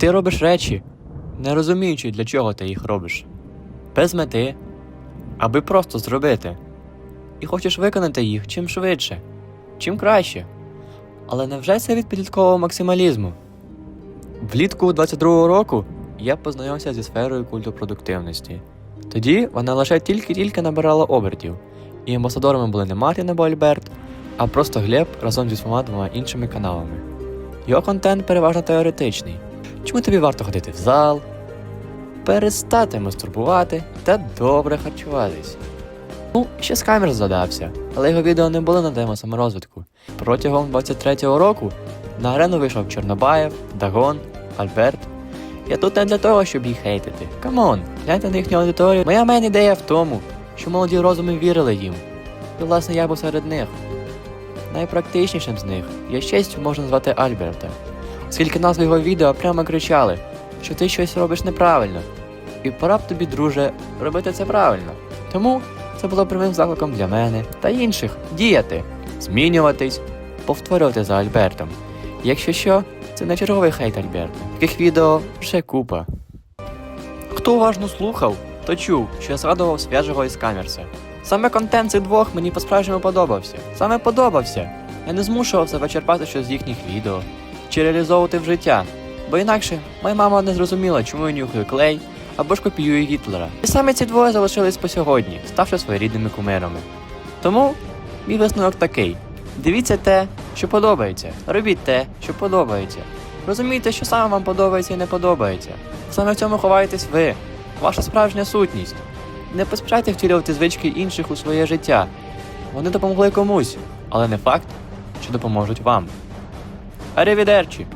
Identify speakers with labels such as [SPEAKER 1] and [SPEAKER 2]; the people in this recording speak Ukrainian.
[SPEAKER 1] Ти робиш речі, не розуміючи, для чого ти їх робиш. Без мети, аби просто зробити. І хочеш виконати їх чим швидше, чим краще. Але невже це від підліткового максималізму? Влітку 22-го року я познайомився зі сферою культу продуктивності. Тоді вона лише тільки-тільки набирала обертів, і амбасадорами були не Мартін або Альберт, а просто Глеб разом зі двома іншими каналами. Його контент переважно теоретичний. Чому тобі варто ходити в зал, перестати мастурбувати та добре харчуватись? Ну, ще з камер задався, але його відео не були на тему саморозвитку. Протягом 23-го року на арену вийшов Чорнобаєв, Дагон, Альберт. Я тут не для того, щоб їх хейтити. Камон, гляньте на їхню аудиторію. Моя мейн ідея в тому, що молоді розуми вірили їм. І власне я був серед них. Найпрактичнішим з них я честю можна звати Альберта, оскільки назви його відео прямо кричали, що ти щось робиш неправильно. І пора б тобі, друже, робити це правильно. Тому це було прямим закликом для мене та інших діяти, змінюватись, повторювати за Альбертом. Якщо що, це не черговий хейт Альберта. Таких відео ще купа. Хто уважно слухав, то чув, що я згадував свіжого із камерса. Саме контент цих двох мені по-справжньому подобався. Саме подобався. Я не змушував себе черпати щось з їхніх відео чи реалізовувати в життя. Бо інакше моя мама не зрозуміла, чому я нюхаю клей або ж копіюю Гітлера. І саме ці двоє залишились по сьогодні, ставши своєрідними кумирами. Тому мій висновок такий: дивіться те, що подобається, робіть те, що подобається. Розумійте, що саме вам подобається і не подобається. Саме в цьому ховаєтесь ви, ваша справжня сутність. Не поспішайте втілювати звички інших у своє життя. Вони допомогли комусь, але не факт, що допоможуть вам. Arrivederci.